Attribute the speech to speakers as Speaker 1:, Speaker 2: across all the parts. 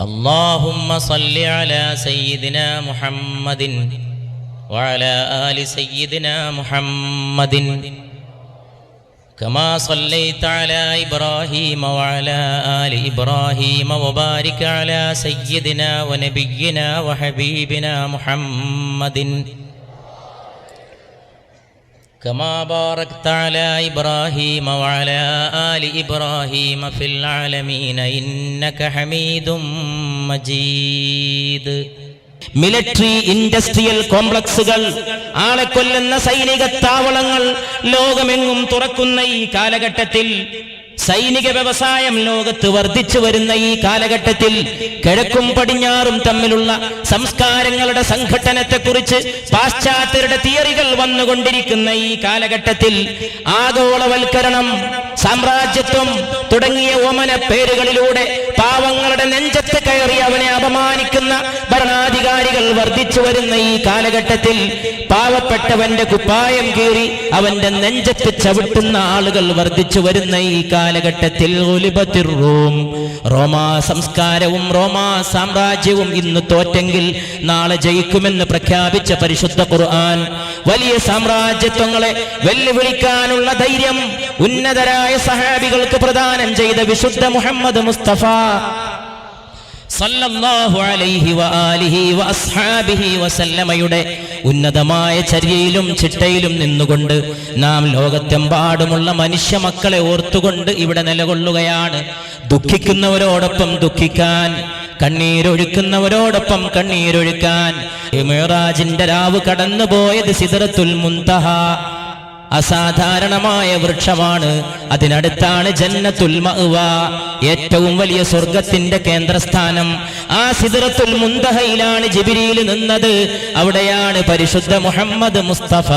Speaker 1: اللهم صل على سيدنا محمد وعلى آل سيدنا محمد كما صليت على إبراهيم وعلى آل إبراهيم وبارك على سيدنا ونبينا وحبيبنا محمد كما باركت على إبراهيم وعلى آل إبراهيم في العالمين إنك حميد مجيد
Speaker 2: military industrial കോംപ്ലക്സുകൾ ആളെ കൊല്ലുന്ന സൈനിക താവളങ്ങൾ ലോകമെങ്ങും തുറക്കുന്ന ഈ കാലഘട്ടത്തിൽ സൈനിക വ്യവസായം ലോകത്ത് വർദ്ധിച്ചു വരുന്ന ഈ കാലഘട്ടത്തിൽ കിഴക്കും പടിഞ്ഞാറും തമ്മിലുള്ള സംസ്കാരങ്ങളുടെ സംഘട്ടനത്തെക്കുറിച്ച് പാശ്ചാത്യരുടെ തിയറികൾ വന്നുകൊണ്ടിരിക്കുന്ന ഈ കാലഘട്ടത്തിൽ ആഗോളവൽക്കരണം സാമ്രാജ്യത്വം തുടങ്ങിയ ഓമന പേരുകളിലൂടെ പാവങ്ങളുടെ നെഞ്ചത്ത് കയറി അവനെ അപമാനിക്കുന്ന ഭരണാധികാരികൾ വർദ്ധിച്ചു വരുന്ന ഈ കാലഘട്ടത്തിൽ പാവപ്പെട്ടവന്റെ കുപ്പായം കീറി അവന്റെ നെഞ്ചത്ത് ചവിട്ടുന്ന ആളുകൾ വർദ്ധിച്ചു വരുന്ന ഈ കാലഘട്ടത്തിൽ റോം റോമാ സംസ്കാരവും റോമാ സാമ്രാജ്യവും ഇന്ന് തോറ്റെങ്കിൽ നാളെ ജയിക്കുമെന്ന് പ്രഖ്യാപിച്ച പരിശുദ്ധ ഖുർആൻ. വലിയ സാമ്രാജ്യത്വങ്ങളെ വെല്ലുവിളിക്കാനുള്ള ധൈര്യം ഉന്നതരായ സഹാബികൾക്ക് പ്രദാനം ചെയ്ത വിശുദ്ധ മുഹമ്മദ് മുസ്തഫ സല്ലല്ലാഹു അലൈഹി വആലിഹി വഅസ്ഹാബിഹി വസല്ലമയുടെ ഉന്നതമായ ചര്യയിലും ചിട്ടയിലും നിന്നുകൊണ്ട് നാം ലോകത്തെമ്പാടുമുള്ള മനുഷ്യ മക്കളെ ഓർത്തുകൊണ്ട് ഇവിടെ നിലകൊള്ളുകയാണ്. ദുഃഖിക്കുന്നവരോടൊപ്പം ദുഃഖിക്കാൻ കണ്ണീരൊഴുക്കുന്നവരോടൊപ്പം കണ്ണീരൊഴുക്കാൻ. ഈ മിഅ്റാജിന്റെ രാവ് കടന്നുപോയത് സിദറത്തുൽ മുൻതഹ. അസാധാരണമായ വൃക്ഷമാണ്. അതിനടുത്താണ് ജന്നത്തുൽ മഅ്വ ഏറ്റവും വലിയ സ്വർഗത്തിന്റെ കേന്ദ്രസ്ഥാനം. ആ സിദ്റത്തുൽ മുന്തഹയിലാണ് ജിബിരിയിൽ നിന്നത്. അവിടെയാണ് പരിശുദ്ധ മുഹമ്മദ് മുസ്തഫ.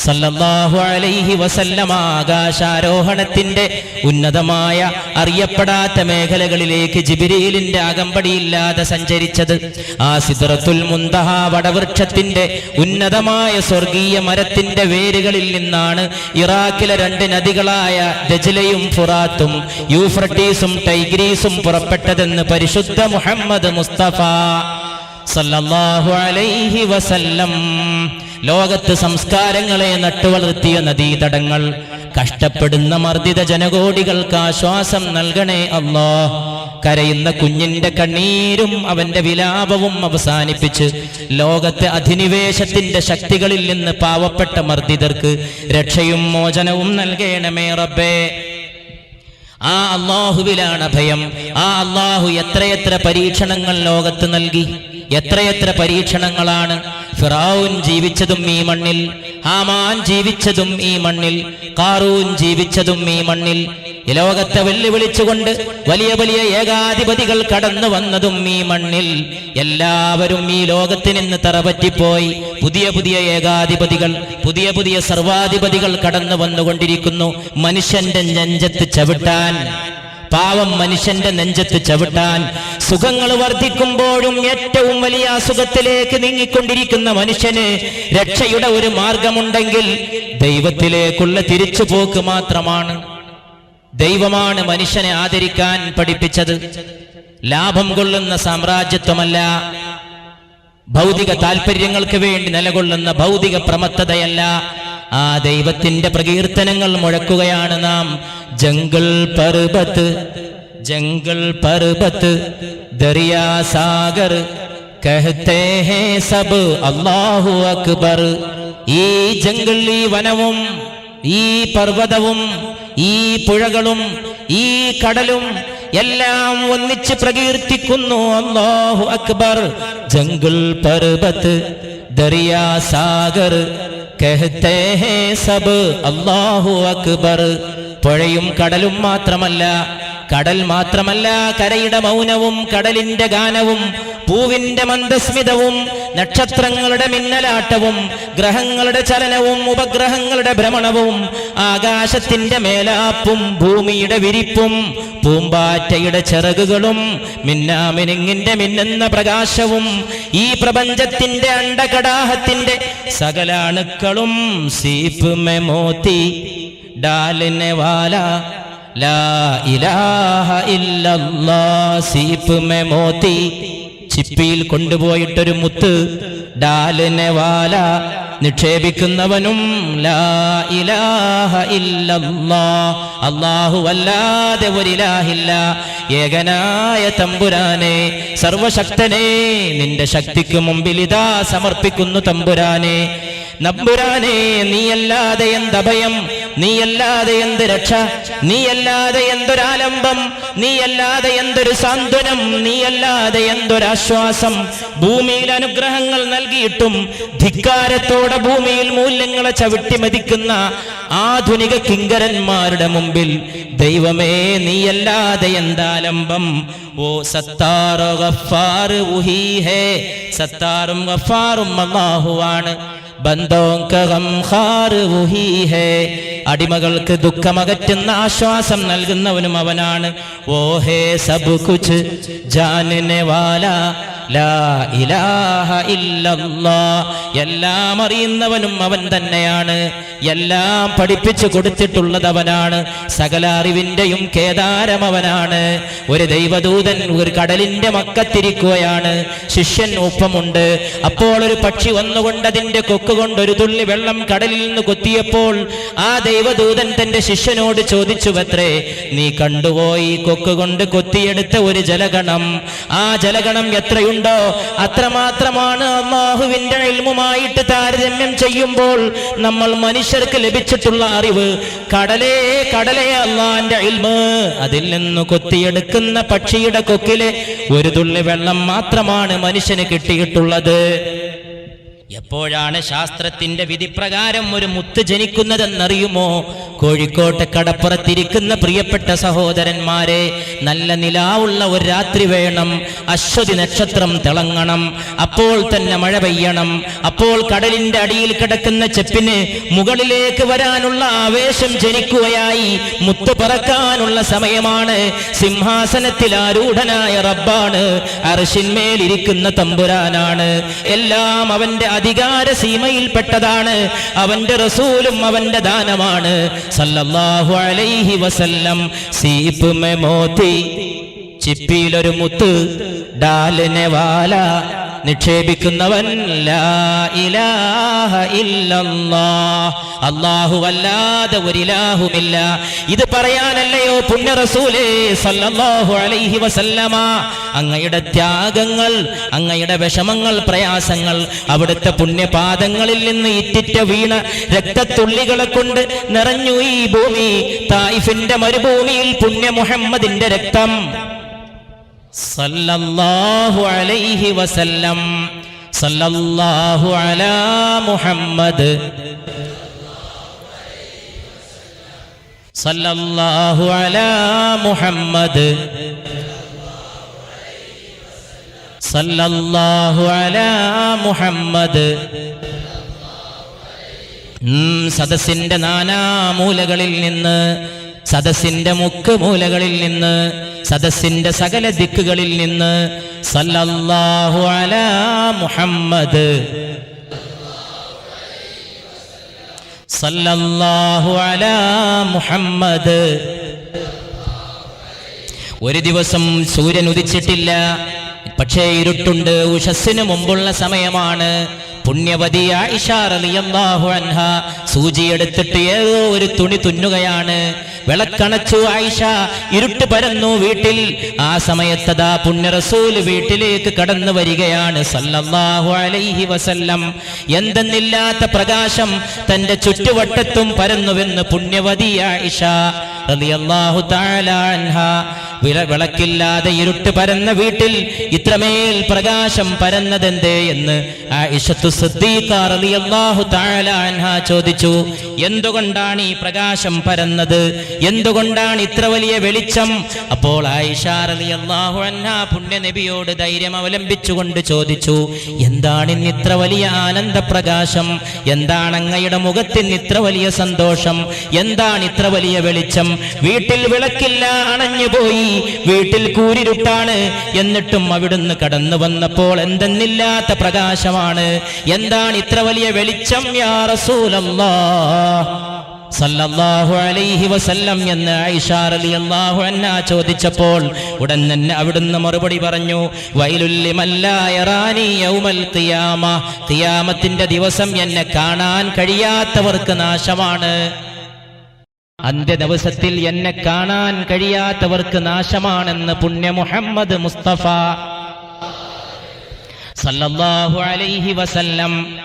Speaker 2: സല്ലല്ലാഹു അലൈഹി വസല്ലം ആകാശാരോഹണത്തിന്റെ ഉന്നതമായ അറിയപ്പെടാത്ത മേഖലകളിലേക്ക് ജിബിരിയിലിന്റെ അകമ്പടിയില്ലാതെ സഞ്ചരിച്ചത് ആ സിദ്റത്തുൽ മുന്തഹ വടവൃക്ഷത്തിന്റെ ഉന്നതമായ സ്വർഗീയ മരത്തിന്റെ വേരുകളിൽ നിന്നാണ് ഇറാഖിലെ രണ്ട് നദികളായ ദജലയും ഫുറാത്തും യൂഫ്രട്ടീസും ടൈഗ്രീസും പുറപ്പെട്ടതെന്ന് പരിശുദ്ധ മുഹമ്മദ് മുസ്തഫ സല്ലല്ലാഹു അലൈഹി വസല്ലം ലോകത്ത് സംസ്കാരങ്ങളെ നട്ടുവളർത്തിയ നദീതടങ്ങൾ കഷ്ടപ്പെടുന്ന മർദ്ദിത ജനകോടികൾക്ക് ആശ്വാസം നൽകണേ അല്ലോ കരയുന്ന കുഞ്ഞിന്റെ കണ്ണീരും അവന്റെ വിലാപവും അവസാനിപ്പിച്ച് ലോകത്തെ അധിനിവേശത്തിന്റെ ശക്തികളിൽ നിന്ന് പാവപ്പെട്ട മർദ്ദിതർക്ക് രക്ഷയും മോചനവും നൽകേണമേ റബ്ബേ. ആ അള്ളാഹുവിലാണ് ഭയം. ആ അള്ളാഹു എത്രയെത്ര പരീക്ഷണങ്ങൾ ലോകത്ത് നൽകി. എത്രയെത്ര പരീക്ഷണങ്ങളാണ്. ഫിറാവുൻ ജീവിച്ചതും ഈ മണ്ണിൽ ഹാമാൻ ജീവിച്ചതും ഈ മണ്ണിൽ കാറൂൻ ജീവിച്ചതും ഈ മണ്ണിൽ. ലോകത്തെ വെല്ലുവിളിച്ചുകൊണ്ട് വലിയ വലിയ ഏകാധിപതികൾ കടന്നു വന്നതും ഈ മണ്ണിൽ. എല്ലാവരും ഈ ലോകത്തിൽ നിന്ന് തറപറ്റിപ്പോയി. പുതിയ പുതിയ ഏകാധിപതികൾ പുതിയ പുതിയ സർവാധിപതികൾ കടന്നു വന്നുകൊണ്ടിരിക്കുന്നു. മനുഷ്യന്റെ നെഞ്ചത്ത് ചവിട്ടാൻ പാവം മനുഷ്യന്റെ നെഞ്ചത്ത് ചവിട്ടാൻ സുഖങ്ങൾ വർദ്ധിക്കുമ്പോഴും ഏറ്റവും വലിയ അസുഖത്തിലേക്ക് നീങ്ങിക്കൊണ്ടിരിക്കുന്ന മനുഷ്യന് രക്ഷയുടെ ഒരു മാർഗമുണ്ടെങ്കിൽ ദൈവത്തിലേക്കുള്ള തിരിച്ചുപോക്ക് മാത്രമാണ്. ദൈവമാണ് മനുഷ്യനെ ആദരിക്കാൻ പഠിപ്പിച്ചത്. ലാഭം കൊള്ളുന്ന സാമ്രാജ്യത്വമല്ല. ഭൗതിക താല്പര്യങ്ങൾക്ക് വേണ്ടി നിലകൊള്ളുന്ന ഭൗതിക പ്രമത്തതയല്ല. ആ ദൈവത്തിന്റെ പ്രകീർത്തനങ്ങൾ മുഴക്കുകയാണ് നാം ജംഗിൾ പർബത്ത് ജംഗിൾ പർവത്ത് ദറിയാ സാഗർ കഹത്തെ ഹേ സബ് അള്ളാഹു അക്ബർ. ഈ ജംഗിൾ ഈ വനവും ഈ പർവതവും ഈ പുഴകളും ഈ കടലും എല്ലാം ഒന്നിച്ച് പ്രകീർത്തിക്കുന്നു അള്ളാഹു അക്ബർ. ജംഗിൾ പർവത്ത് ദറിയാ സാഗർ കഹത്തെ ഹേ സബ് അള്ളാഹു അക്ബർ. പുഴയും കടലും മാത്രമല്ല കടൽ മാത്രമല്ല കരയുടെ മൗനവും കടലിന്റെ ഗാനവും പൂവിന്റെ മന്ദസ്മിതവും നക്ഷത്രങ്ങളുടെ മിന്നലാട്ടവും ഗ്രഹങ്ങളുടെ ചലനവും ഉപഗ്രഹങ്ങളുടെ ഭ്രമണവും ആകാശത്തിന്റെ മേലാപ്പും ഭൂമിയുടെ വിരിപ്പും പൂമ്പാറ്റയുടെ ചിറകുകളും മിന്നാമിനിങ്ങിന്റെ മിന്നുന്ന പ്രകാശവും ഈ പ്രപഞ്ചത്തിന്റെ അണ്ടകടാഹത്തിന്റെ സകലാണുക്കളും സീപ്പ് മെമോത്തി ഡാലിനെ വാല സീപ്പ് ചിപ്പിയിൽ കൊണ്ടുപോയിട്ടൊരു മുത്ത് ഡാലിനെ വാല. നിക്ഷേപിക്കുന്നവനും ലാ ഇലാഹ അല്ലാഹു അല്ലാതെ ഒരിലാഹില്ല. ഏകനായ തമ്പുരാനെ സർവശക്തനെ നിന്റെ ശക്തിക്ക് മുമ്പിൽ ഇതാ സമർപ്പിക്കുന്നു തമ്പുരാനെ. നമ്പുരാനെ നീയല്ലാതെ എന്തഭയം നീയല്ലാതെ എന്ത് രക്ഷ? നീയല്ലാതെ എന്തൊരാലംബം? നീയല്ലാതെ എന്തൊരു സാന്ത്വനം? നീയല്ലാതെ എന്തൊരാശ്വാസം? ഭൂമിയിൽ അനുഗ്രഹങ്ങൾ നൽകിയിട്ടും ധിക്കാരത്തോടെ ഭൂമിയിൽ മൂല്യങ്ങളെ ചവിട്ടി മതിക്കുന്ന ആധുനിക കിങ്കരന്മാരുടെ മുമ്പിൽ ദൈവമേ നീയല്ലാതെ എന്താലംബം? ഓ സത്താറോ ഗഫാറ് ഉഹീ ഹേ സത്താറും ഗഫാറും അല്ലാഹുവാണ് ഹേ അടിമകൾക്ക് ദുഃഖമകറ്റുന്ന ആശ്വാസം നൽകുന്നവനും അവനാണ്. ഓഹേ സബ് കുച്ച് ജാനിനെ വാല എല്ലാം അറിയുന്നവനും അവൻ തന്നെയാണ്. എല്ലാം പഠിപ്പിച്ചു കൊടുത്തിട്ടുള്ളത് അവനാണ്. സകല അറിവിന്റെയും കേദാരം അവനാണ്. ഒരു ദൈവദൂതൻ ഒരു കടലിന്റെ മക്കത്തിരിക്കുകയാണ്. ശിഷ്യൻ ഒപ്പമുണ്ട്. അപ്പോൾ ഒരു പക്ഷി വന്നുകൊണ്ട് അതിന്റെ കൊക്ക് കൊണ്ട് ഒരു തുള്ളി വെള്ളം കടലിൽ നിന്ന് കൊത്തിയപ്പോൾ ആ ദൈവദൂതൻ തന്റെ ശിഷ്യനോട് ചോദിച്ചുവത്രേ നീ കണ്ടുപോയി കൊക്ക് കൊണ്ട് കൊത്തിയെടുത്ത ഒരു ജലഗണം. ആ ജലഗണം എത്രയുണ്ടോ? അത്രമാത്രമാണ് അള്ളാഹുവിന്റെ ഇൽമുമായിട്ട് താരതമ്യം ചെയ്യുമ്പോൾ നമ്മൾ മനുഷ്യർക്ക് ലഭിച്ചിട്ടുള്ള അറിവ്. കടലേ കടലേ അള്ളാന്റെ ഇൽമ്. അതിൽ നിന്ന് കൊത്തിയെടുക്കുന്ന പക്ഷിയുടെ കൊക്കിലെ ഒരു തുള്ളി വെള്ളം മാത്രമാണ് മനുഷ്യന് കിട്ടിയിട്ടുള്ളത്. എപ്പോഴാണ് ശാസ്ത്രത്തിന്റെ വിധിപ്രകാരം ഒരു മുത്ത് ജനിക്കുന്നതെന്നറിയുമോ? കോഴിക്കോട്ടെ കടപ്പുറത്തിരിക്കുന്ന പ്രിയപ്പെട്ട സഹോദരന്മാരെ നല്ല നിലാവുള്ള ഒരു രാത്രി വേണം. അശ്വതി നക്ഷത്രം തിളങ്ങണം. അപ്പോൾ തന്നെ മഴ പെയ്യണം. അപ്പോൾ കടലിന്റെ അടിയിൽ കിടക്കുന്ന ചെപ്പിന് മുകളിലേക്ക് വരാനുള്ള ആവേശം ജനിക്കുകയായി. മുത്ത് പറക്കാനുള്ള സമയമാണ്. സിംഹാസനത്തിൽ ആരൂഢനായ റബ്ബാണ്. അർഷിന്മേലിരിക്കുന്ന തമ്പുരാനാണ്. എല്ലാം അവന്റെ അധികാര സീമയിൽപ്പെട്ടതാണ്. അവന്റെ റസൂലും അവന്റെ ദാനമാണ്. സല്ലല്ലാഹു അലൈഹി വസല്ലം സീപ്പ് മെമോത്തി ചിപ്പിയിലൊരു മുത്ത് ഡാലിനെ വാല നിക്ഷേപിക്കുന്നവൻ അല്ലാഹു അല്ലാതെ ഒരിലാഹുമില്ല. ഇത് പറയാനല്ലയോ പുണ്യ റസൂലേ സല്ലല്ലാഹു അലൈഹി വസല്ലമ? അങ്ങയുടെ ത്യാഗങ്ങൾ അങ്ങയുടെ വിഷമങ്ങൾ പ്രയാസങ്ങൾ അവിടുത്തെ പുണ്യപാദങ്ങളിൽ നിന്ന് ഇറ്റിറ്റ വീണ രക്തത്തുള്ളികളെ കൊണ്ട് നിറഞ്ഞു ഈ ഭൂമി തായിഫിന്റെ മരുഭൂമിയിൽ പുണ്യ മുഹമ്മദിന്റെ രക്തം. സല്ലല്ലാഹു അലൈഹി വസല്ലം. സല്ലല്ലാഹു അലാ മുഹമ്മദ്. സല്ലല്ലാഹു അലാ മുഹമ്മദ്. സല്ലല്ലാഹു അലാ മുഹമ്മദ്. സദസ്സിന്റെ നാനാമൂലകളിൽ നിന്ന് സദസ്സിന്റെ മുക്ക് മൂലകളിൽ നിന്ന് സദസ്സിന്റെ സകല ദിക്കുകളിൽ നിന്ന് സല്ലല്ലാഹു അലാ മുഹമ്മദ് സല്ലല്ലാഹു അലാ മുഹമ്മദ്. ഒരു ദിവസം സൂര്യൻ ഉദിച്ചിട്ടില്ല. പക്ഷേ ഇരുട്ടുണ്ട്. ഉഷസ്സിന് മുമ്പുള്ള സമയമാണ്. പുണ്യവതി ആയിഷ റളിയല്ലാഹു അൻഹ സൂചിയെടുത്തിട്ട് ഏതോ ഒരു തുണി തുന്നുകയാണ്. വിളക്കണച്ചു ആയിഷ ഇരുട്ട് പരന്നു വീട്ടിൽ. ആ സമയത്തതാ പുണ്യറസൂൽ വീട്ടിലേക്ക് കടന്നു വരികയാണ് സല്ലല്ലാഹു അലൈഹി വസല്ലം. എന്തെന്നില്ലാത്ത പ്രകാശം തന്റെ ചുറ്റുവട്ടത്തും പരന്നുവെന്ന് പുണ്യവതി ആയിഷ റളിയല്ലാഹു തആല അൻഹ വിളക്കില്ലാതെ ഇരുട്ട് പരന്ന വീട്ടിൽ ഇത്രമേൽ പ്രകാശം പരന്നതെന്തേ എന്ന് ചോദിച്ചു എന്തുകൊണ്ടാണ് ഈ പ്രകാശം പരന്നത്? എന്തുകൊണ്ടാണ് ഇത്ര വലിയ വെളിച്ചം? അപ്പോൾ ആയിഷ റളിയല്ലാഹു അൻഹ പുണ്യ നബിയോട് ധൈര്യം അവലംബിച്ചുകൊണ്ട് ചോദിച്ചു എന്താണ് ഇന്ന് ഇത്ര വലിയ ആനന്ദപ്രകാശം എന്താണ് അങ്ങയുടെ മുഖത്തിന് ഇത്ര വലിയ സന്തോഷം? എന്താണ് ഇത്ര വലിയ വെളിച്ചം? വീട്ടിൽ വിളക്കില്ല അണഞ്ഞുപോയി വീട്ടിൽ കൂരിരുട്ടാണ്. എന്നിട്ടും അവിടുന്ന് കടന്നു വന്നപ്പോൾ എന്തെന്നില്ലാത്ത പ്രകാശമാണ്. എന്താണ് ഇത്ര വലിയ വെളിച്ചം? എന്ന് ആയിഷ റളിയല്ലാഹു അൻഹ ചോദിച്ചപ്പോൾ ഉടൻ തന്നെ അവിടുന്ന് മറുപടി പറഞ്ഞു വൈലുല്ലി മല്ലായറാനി യൗമൽ ഖിയാമ. ഖിയാമത്തിന്റെ ദിവസം എന്നെ കാണാൻ കഴിയാത്തവർക്ക് നാശമാണ്. അന്ത്യ ദിവസത്തിൽ എന്നെ കാണാൻ കഴിയാത്തവർക്ക് നാശമാണെന്ന് പുണ്യ മുഹമ്മദ് മുസ്തഫ. സല്ലല്ലാഹു അലൈഹി വസല്ലം.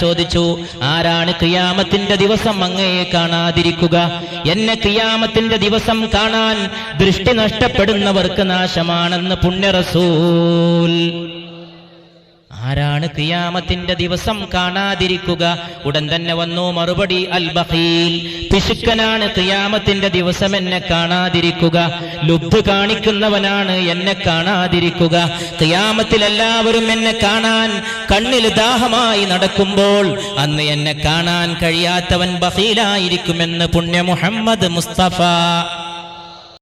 Speaker 2: ചോദിച്ചു ആരാണ് ക്രിയാമത്തിന്റെ ദിവസം അങ്ങയെ കാണാതിരിക്കുക? എന്നെ ക്രിയാമത്തിന്റെ ദിവസം കാണാൻ ദൃഷ്ടി നഷ്ടപ്പെടുന്നവർക്ക് നാശമാണെന്ന് പുണ്യ റസൂൽ. ആരാണ് കിയാമത്തിന്റെ ദിവസം കാണാതിരിക്കുക? ഉടൻ തന്നെ വന്നു മറുപടി അൽ ബഖീൽ പിശുക്കനാണ് കിയാമത്തിന്റെ ദിവസം എന്നെ കാണാതിരിക്കുക. ലുബ് കാണിക്കുന്നവനാണ് എന്നെ കാണാതിരിക്കുക. കിയാമത്തിൽ എല്ലാവരും എന്നെ കാണാൻ കണ്ണിൽ ദാഹമായി നടക്കുമ്പോൾ അന്ന് എന്നെ കാണാൻ കഴിയാത്തവൻ ബഹീലായിരിക്കുമെന്ന് പുണ്യ മുഹമ്മദ് മുസ്തഫ.